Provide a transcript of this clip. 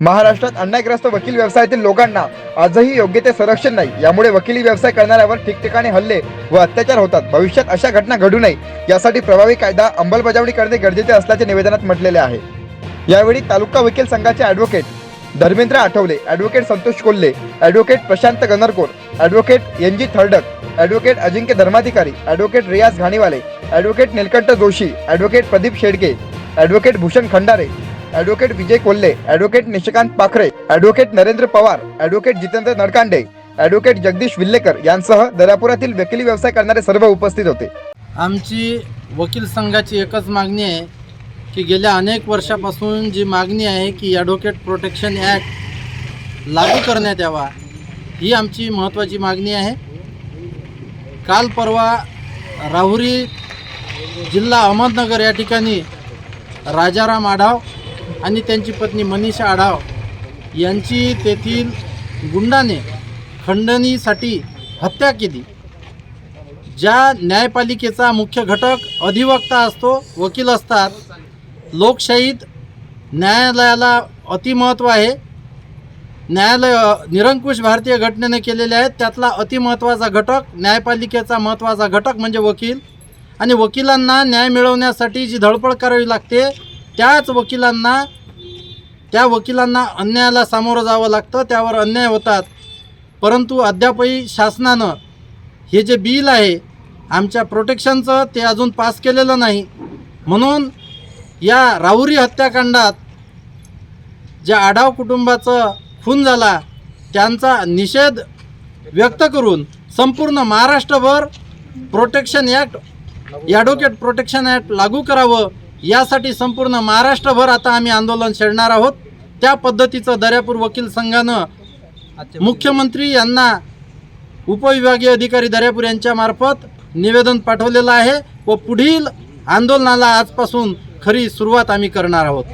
महाराष्ट्रात अन्यायग्रस्त वकील व्यवसायातील लोकांना आजही योग्य ते संरक्षण नाही. यामुळे वकिली व्यवसाय करणाऱ्यावर ठिकठिकाणी हल्ले व अत्याचार होतात. भविष्यात अशा घटना घडू नये यासाठी प्रभावी कायदा अंमलबजावणी करणे गरजेचे असल्याचे निवेदनात म्हटलेले आहे. यावेळी तालुका वकील संघाचे advocate Dharmendra Athawale advocate Santosh Kolhe advocate Prashant Ganarkor advocate N G Thardak advocate Ajinkya Dharmadhikari advocate Riyaz Ghaniwale advocate Nilkanth Joshi advocate Pradeep Shedke advocate Bhushan Khandare advocate Vijay Kolhe advocate Nishikant Pakhare advocate Narendra Pawar advocate Jitendra Nadkande advocate Jagdish Villekar यांसह दर्यापुरातील वकिली व्यवसाय करणारे सर्व उपस्थित होते. आमची वकील संघाची एकच मागणी आहे की गेल्या अनेक वर्षापासून जी मागणी आहे की ॲडव्होकेट प्रोटेक्शन ॲक्ट लागू करण्यात यावा ही आमची महत्त्वाची मागणी आहे. काल परवा राहुरी जिल्हा अहमदनगर या ठिकाणी राजाराम आढाव आणि त्यांची पत्नी मनीषा आढाव यांची तेथील गुंडाने खंडणीसाठी हत्या केली. ज्या न्यायपालिकेचा मुख्य घटक अधिवक्ता असतो वकील असतात लोकशाहीत न्यायालयाला अतिमहत्त्व आहे. न्यायालय निरंकुश भारतीय घटनेने केलेले आहेत. त्यातला अतिमहत्त्वाचा घटक न्यायपालिकेचा महत्त्वाचा घटक म्हणजे वकील. आणि वकिलांना न्याय मिळवण्यासाठी जी धडपड करावी लागते त्याच वकिलांना त्या वकिलांना अन्यायाला सामोरं जावं लागतं त्यावर अन्याय होतात. परंतु अद्यापही शासनानं हे जे बिल आहे आमच्या प्रोटेक्शनचं ते अजून पास केलेलं नाही. म्हणून या राहुरी हत्याकांडात ज्या आढाव कुटुंबाचं खून झाला त्यांचा निषेध व्यक्त करून संपूर्ण महाराष्ट्रभर protection act advocate protection act लागू करावं यासाठी संपूर्ण महाराष्ट्रभर आता आम्ही आंदोलन छेडणार आहोत. त्या पद्धतीचं दर्यापूर वकील संघानं मुख्यमंत्री यांना उपविभागीय अधिकारी दर्यापूर यांच्यामार्फत निवेदन पाठवलेलं आहे व पुढील आंदोलनाला आजपासून खरी सुरुवात आम्ही करणार आहोत.